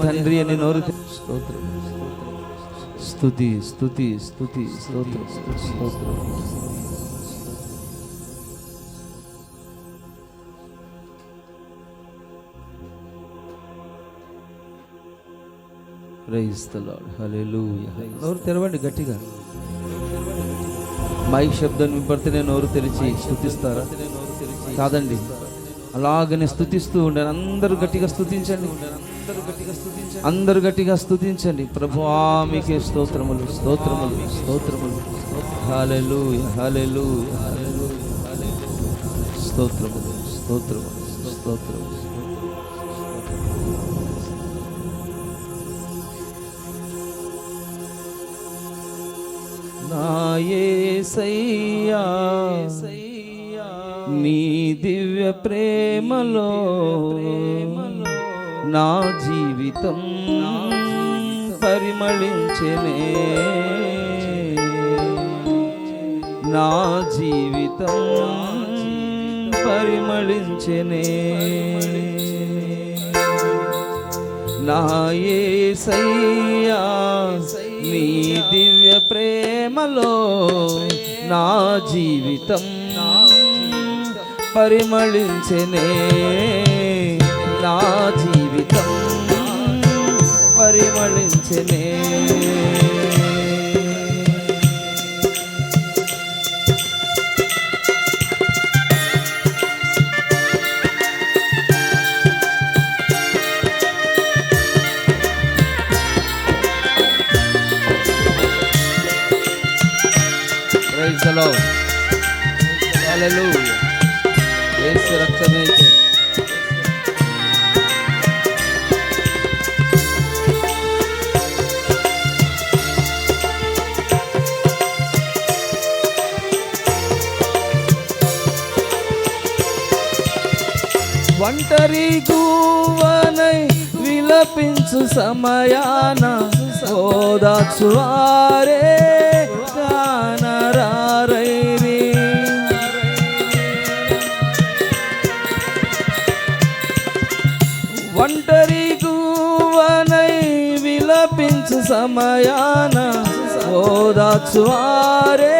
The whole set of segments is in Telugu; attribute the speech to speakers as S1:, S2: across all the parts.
S1: తండ్రి అని నోరు స్తోత్రం. స్థుతి స్థుతి స్థుతి స్తోత్రం. స్తోత్రం నోరు తెరవండి గట్టిగా. మైక్ శబ్దం వినపడితే నోరు తెరిచి స్థుతిస్తారా కాదండి. అలాగనే స్థుతిస్తూ ఉండాలి అందరూ గట్టిగా స్తుతించండి. అందరూ గట్టిగా స్తుతించండి. ప్రభు మీకే స్తోత్రములు స్తోత్రములు స్తోత్రములు. హల్లెలూయా హల్లెలూయా స్తోత్రములు స్తోత్రములు స్తోత్రములు. నా యేసయ్యా నీ దివ్య ప్రేమలో నా జీవితం పరిమళించెనే. నా జీవితం పరిమళించెనే. నా సయ్యా నీ దివ్య ప్రేమలో నా జీవితం పరిమళించెనే. నా జీ జీవితం పరిమళించెనే ప్రైజ్ ద లార్డ్ యేసు రక్తమే ఒంటరి గువనై విలపించు సమయాన ఓదాచువారే కానరారైరి. ఒంటరి గువనై విలపించు సమయాన ఓదాచువారే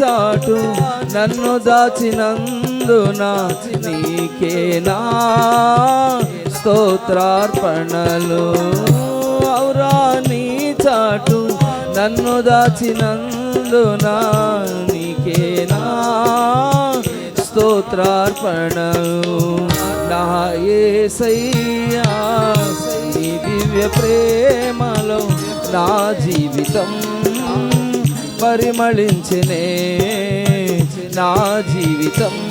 S1: చాటు నన్ను దాచినందున నీకేనా స్తోత్రార్పణలు? ఔరా నీ చాటు నన్ను దాచినందున నీకేనా స్తోత్రార్పణలు? నా యేసయ్యా నీ దివ్య ప్రేమలో నా జీవితం పరిమళించినే నా జీవితం.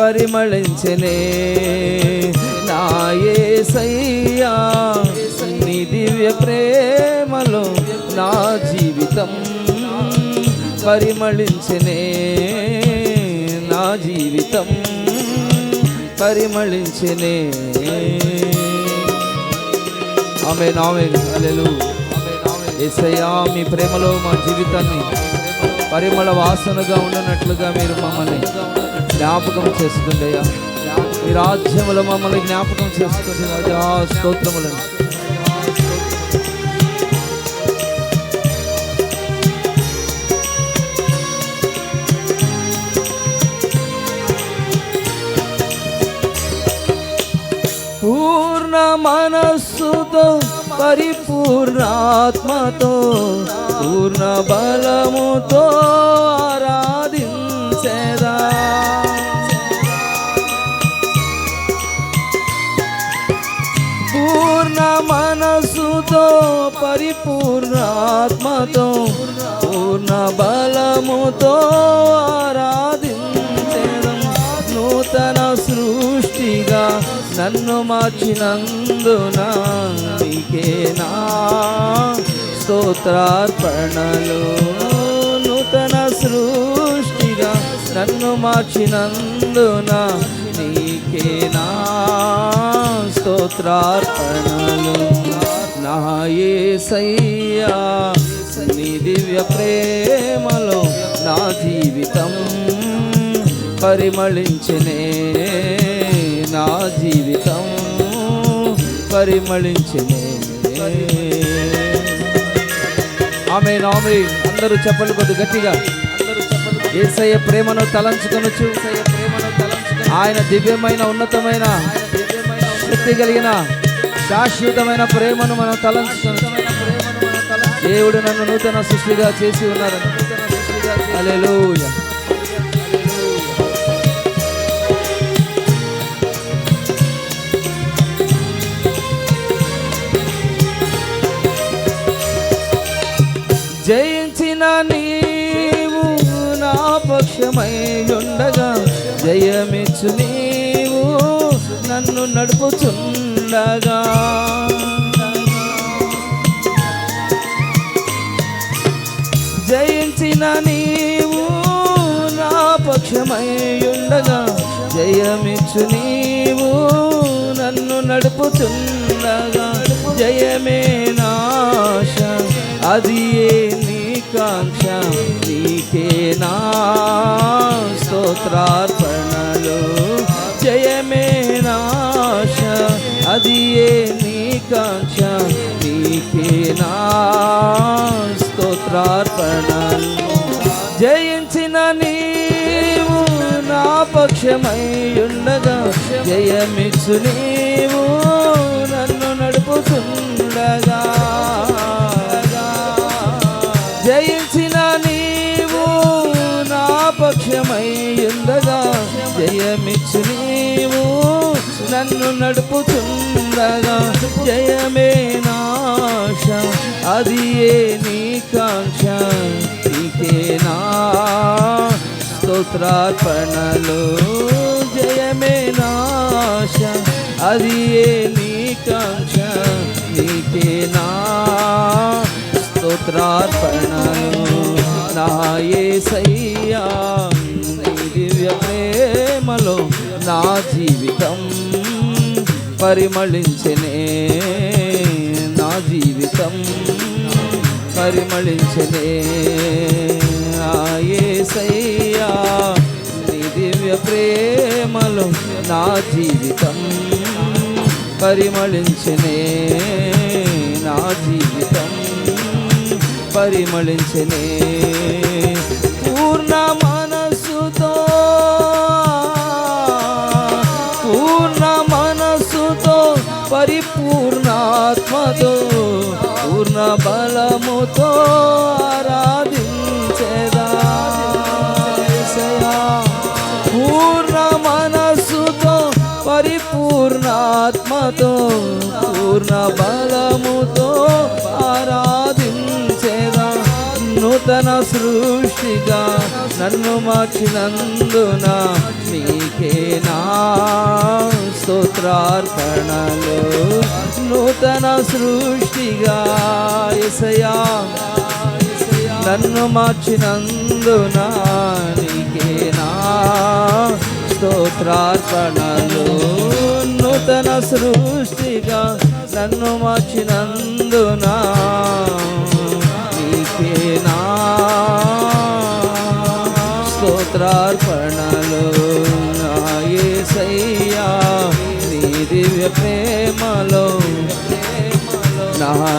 S1: పరిమళించనే నాయే యేసయ్యా నీ దివ్య ప్రేమలో నా జీవితం. పరిమళించనే నా జీవితం. పరిమళించనే. ఆమె నామే అలెలు ఏసయ్యా మీ ప్రేమలో మా జీవితాన్ని పరిమళ వాసనగా ఉండనట్లుగా మీరు మమ్మల్ని జ్ఞాపకం చేసుకుండయ్యా మీ రాజ్యములో మమ్మల్ని జ్ఞాపకం చేస్తుంది రాజా స్తోత్రములను పరిపూర్ణాత్మతో పూర్ణ బలముతో ఆరాధించేదా. పూర్ణ మనస్సుతో పరిపూర్ణాత్మతో పూర్ణ బలముతో ఆరాధించేదం నూతన సృష్టిగా నన్ను మార్చినందున నీకేనా స్తోత్రార్పణలు. నూతన సృష్టిగా నన్ను మార్చినందున నీకేనా స్తోత్రార్పణలు. నా యేసయ్యా నీ దివ్య ప్రేమలో నా జీవితం పరిమళించనే నా జీవితం పరిమళించనే. ఆమె నామె అందరూ చెప్పలు కొద్ది గట్టిగా. ఏసయ్య ప్రేమను తలంచుకొనొచ్చు ఆయన దివ్యమైన ఉన్నతమైన శక్తి కలిగిన శాశ్వతమైన ప్రేమను మనం తలంచుకొని దేవుడు నన్ను నూతన సృష్టిగా చేసి ఉన్నారు అలెలుయా జయించిన నీవు నా పక్షమై ఉండగా జయమిచ్చు నీవు నన్ను నడుపుచుండగా. జయించిన నీవు నా పక్షమై ఉండగా జయమిచ్చు నీవు నన్ను నడుపుచుండగా. జయమే నాశ అది ఏ నీ కాంక్ష నీకే నా స్తోత్రార్పణలు. జయమే నాశ అది ఏ నీ కాంక్ష నీకే నా స్తోత్రార్పణలు. జయించిన నీవు నా పక్షమై ఉండగా జయమిచ్చు నీవు నన్ను నడుపుతుండగా. నా ఉండగా జయమిచ్చు నీవు నన్ను నడుపుతుండగా జయమే నాశ అది ఏ నీ కాంక్ష నీకే నా స్తోత్రార్పణలు. జయమే నాశ అది ఏ నీ కాంక్ష నీకే నా స్తోత్రార్పణలు. నా నీ దివ్య ప్రేమలో నా జీవితం పరిమళించనే. నా జీవితం పరిమళించనే. ఆయేసయ్యా నీ దివ్య ప్రేమలో నా జీవితం పరిమళించనే. నా జీవితం పరిమళించనే. పూర్ణ మనసుతో పూర్ణ మనసుతో పరిపూర్ణాత్మతో పూర్ణ బలముతో నన్ను మార్చినందున నీకే నా స్తోత్రార్పణలు. నూతన సృష్టిగా ఎసయా నన్ను మార్చినందున నీకే నా స్తోత్రార్పణలు. నూతన సృష్టిగా నన్ను మార్చినందునా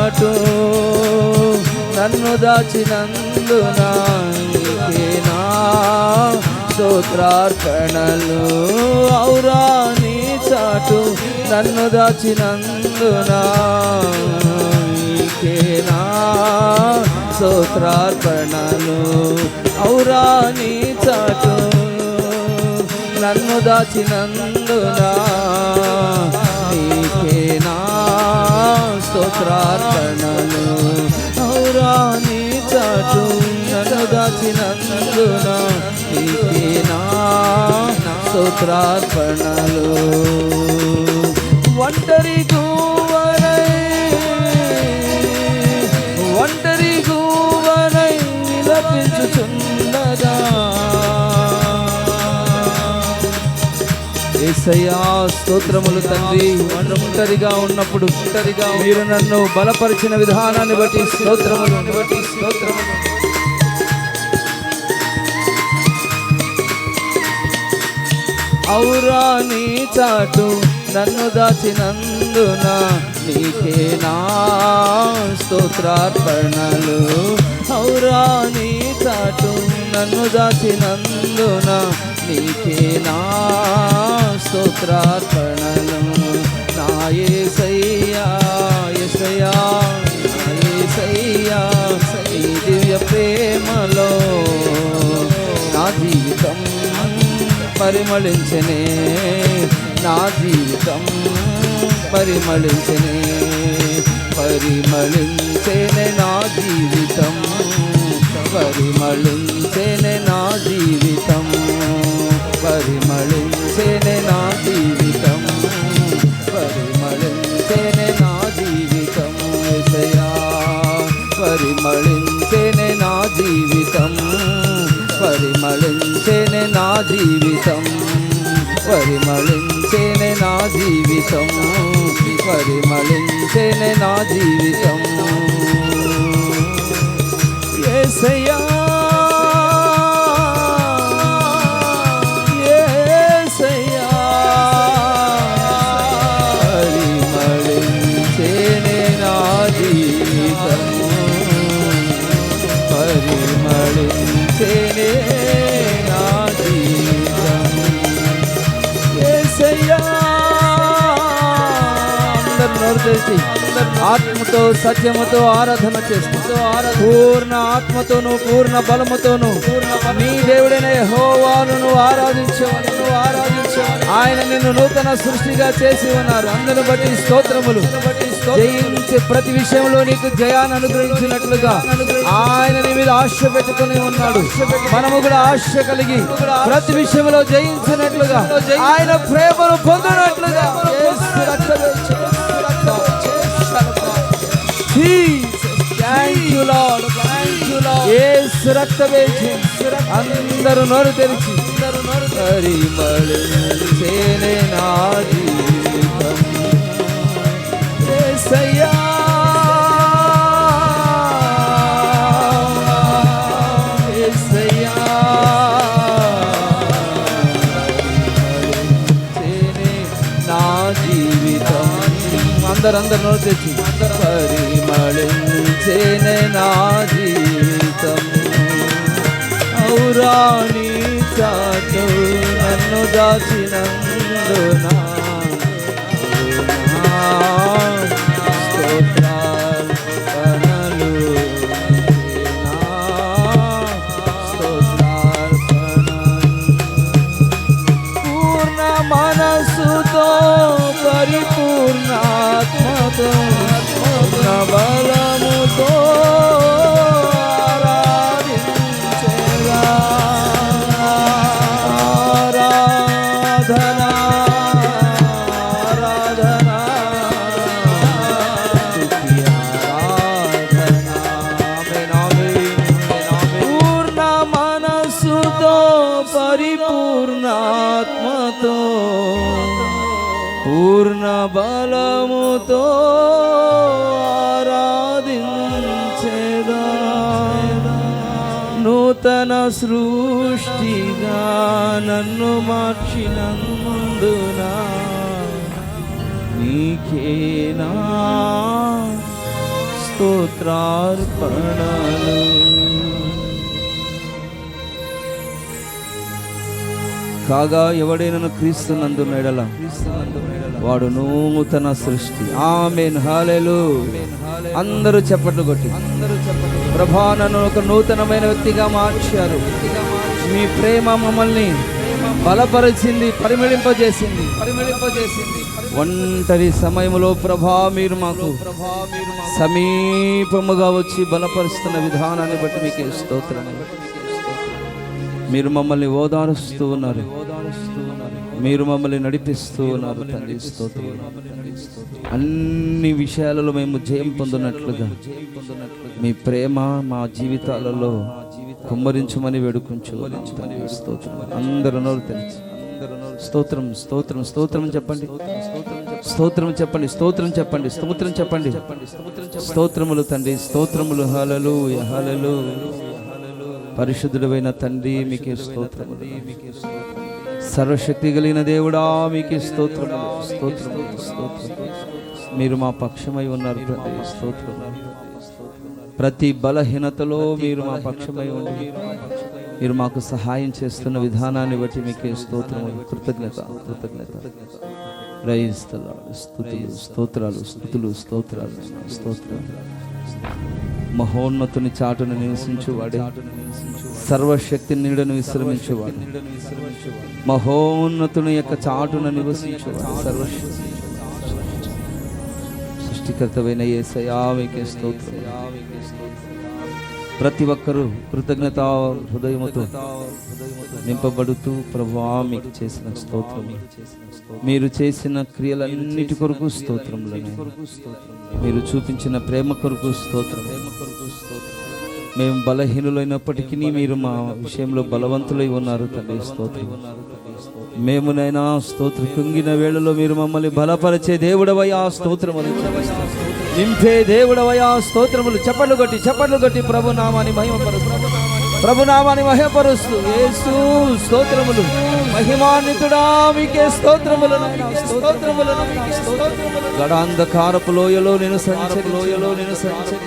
S1: చాటు నన్ను దాచినందున నా స్తోత్రార్పణలు. ఔరా నీ చాటు. నన్ను దాచినందున నా స్తోత్రార్పణలు. ఔరా నీ చాటు. నన్ను దాచినందున నీకే నా స్తోత్రార్పణలు. ఔరా చాటు నన్ను దాచినందున నా స్తోత్రార్పణలు. ఒంటరి ఏసయ్యా స్తోత్రములు తండ్రి. ఒంటరిగా ఉన్నప్పుడు ఒంటరిగా మీరు నన్ను బలపరిచిన విధానాన్ని బట్టి స్తోత్రములు. బట్టి స్తోత్రములు ఔరా నీ చాటు నన్ను దాచినందున నీకే నా స్తోత్రార్పణలు. ఔరా నీ చాటు నన్ను దాచినందున నీకే నా స్తోత్రార్పణలు. నా యేసయ్యా యేసయ్యా నా యేసయ్యా ఈ దివ్య ప్రేమలో నా జీవితం పరిమళించనే నా జీవితం పరిమళించనే పరిమళించేనే నా జీవితం పరిమళించేనే నా జీవితం. జీవితం. పరిమళించేనే నా జీవితం. పరిమళించేనే నా జీవితం. ఏసయ్యా తెరిచి ఆత్మతో సత్యముతో ఆరాధన చేస్తూ పూర్ణ ఆత్మతోను పూర్ణ బలముతోను నీ దేవుడైన యెహోవాను నువ్వు ఆరాధించవని నువ్వు ఆయన నిన్ను నూతన సృష్టిగా చేసి ఉన్నారు. అందరిని బట్టి స్తోత్రములు జయించే ప్రతి విషయంలో నీకు జయాన్ని అనుగ్రహించినట్లుగా ఆయన నీ మీద ఆశ పెట్టుకుని ఉన్నాడు. మనము కూడా ఆశ కలిగి ప్రతి విషయంలో జయించినట్లుగా ఆయన ప్రేమను పొందినట్లుగా అందరూ నోరు తెరిచి. పరిమళించేనే నా జీవితం. యేసయ్యా యేసయ్యా పరిమళించేనే నా జీవితం. అందరు అందరు నోరు తెచ్చి పరిమళించేనే నా జీవితం ఔరాణి చాటు నన్ను దాచినందునా ఆత్మతో పూర్ణ బలముతో ఆరాధించేదా. నూతన సృష్టిగా నన్ను మార్చినందున నీకేనా స్తోత్రార్పణలు? కాగా ఎవడైనను క్రీస్తునందు మేడల? వాడు నూతన సృష్టి. ఆమెన్. హాలెలు అందరూ చెప్పట్లు కొట్టి. అందరూ చెప్పట్లు ప్రభా నన్ను ఒక నూతనమైన వ్యక్తిగా మార్చారు. మీ ప్రేమ మమ్మల్ని బలపరిచింది పరిమళింపజేసింది. పరిమళింపజేసింది ఒంటరి సమయంలో ప్రభా మీరు మాకు సమీపముగా వచ్చి బలపరుస్తున్న విధానాన్ని బట్టి మీకు స్తోత్రం మీరు మమ్మల్ని ఓదారుస్తూ ఉన్నారు. మీరు మమ్మల్ని నడిపిస్తూ ఉన్నారు తండ్రి. అన్ని విషయాలలో మేము జయం పొందినట్లుగా మీ ప్రేమ మా జీవితాలలో కుమ్మరించమని వేడుకుంటూ అందరూ నోరు స్తోత్రం స్తోత్రం స్తోత్రం చెప్పండి. స్తోత్రం చెప్పండి స్తోత్రం చెప్పండి స్తోత్రం చెప్పండి. స్తోత్రములు తండ్రి స్తోత్రములు. హలలు హలలు పరిశుద్ధుడైన తండ్రి మీకే స్తోత్రములు. సర్వశక్తి కలిగిన దేవుడా మీకే స్తోత్రములు. స్తోత్రములు స్తోత్రం మీరు మా పక్షమై ఉన్నారు తండ్రి. స్తోత్రం ప్రతి బలహీనతలో మీరు మా పక్షమై ఉండి మీరు మాకు సహాయం చేస్తున్న విధానాన్ని బట్టి మీకే స్తోత్రములు. కృతజ్ఞత కృతజ్ఞత. రైస్తలాడు స్తోత్రాలు స్థుతులు స్తోత్రాలు స్తోత్రాలు. మహోన్నతుని చాటును నివసించువాడే. సర్వశక్తి నీడను విశ్రమించువాడు. మహోన్నతుని యొక్క చాటును నివసించువాడు. సర్వశక్తి. సృష్టికర్తమైన ఏ సయావికే స్తోత్రం. ప్రతి ఒక్కరూ కృతజ్ఞత హృదయముతో నింపబడుతూ ప్రభా మీకు చేసిన స్తోత్రం. మీరు చేసిన క్రియలన్నిటి కొరకు స్తోత్రములను. మీరు చూపించిన ప్రేమ కొరకు స్తోత్రం. మేము బలహీనులైనప్పటికీ మీరు మా విషయంలో బలవంతులై ఉన్నారు తండ్రి స్తోత్రం. మేమునైనా స్తోత్ర కుంగిన వేళలో మీరు మమ్మల్ని బలపరిచే దేవుడవయ్యా స్తోత్రములు నింపే దేవుడవయ్యా స్తోత్రములు. చప్పట్లు కొట్టి చప్పట్లు కొట్టి ప్రభు నామాని మహిమపరుస్తూ ప్రభు నామాని మహిమపరుస్తూ యేసు స్తోత్రములు. మహిమాన్వితుడా మీకే స్తోత్రములు స్తోత్రములు. గడాంధకారపు లోయలో నేను సంచరి లోయలో నేను సంచరి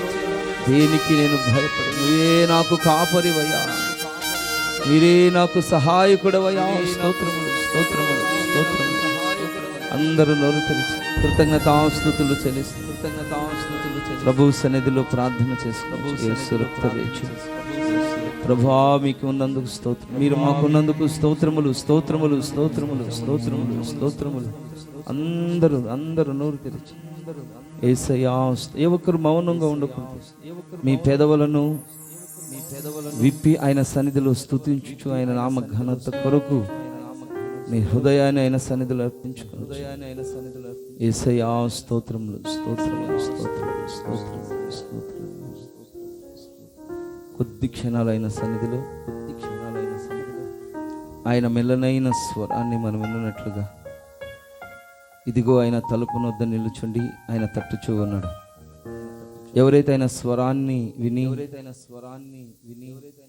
S1: దేనికి నేను భయపడి నువ్వే నాకు కాపరివయ్యా. మీరే నాకు సహాయకుడవయ్యా. స్తోత్రములు స్తోత్రములు స్తోత్రములు. అందరూ నోరు తెలిసి కృతజ్ఞతాస్తుతులు చెల్లిస్తూ. కృతజ్ఞతాస్తుతులు ప్రభు సన్నిధిలో ప్రార్థన చేసుకోవచ్చు. ప్రభా మీకు ఉన్నందుకు స్తోత్రం. మీరు మాకున్నందుకు స్తోత్రములు స్తోత్రములు స్తోత్రములు స్తోత్రములు స్తోత్రములు. అందరూ అందరూ నోరు తెరిచి. ఏసయ్యా ఏ ఒక్కరు మౌనంగా ఉండకూడదు. మీ పెదవులను విప్పి ఆయన సన్నిధిలో స్తుతించుచు ఆయన నామ ఘనత కొరకు మీ హృదయాన్ని ఆయన సన్నిధిలో అర్పించుకుని హృదయాన్ని ఆయన సన్నిధిలో ఏసయ్యా స్తోత్రములు స్తోత్రములు స్తోత్రములు స్తోత్రములు. కొద్ది క్షణాలైన సన్నిధిలో కొద్ది క్షణాలైన సన్నిధిలో. ఆయన మెల్లనైన స్వరాన్ని మనం విన్నట్లుగా ఇదిగో ఆయన తలుపునొద్ద వద్ద నిలుచుండి ఆయన తట్టుచూ ఉన్నాడు. ఎవరైతే ఆయన స్వరాన్ని విని ఎవరైతే ఆయన స్వరాన్ని విని ఎవరైతే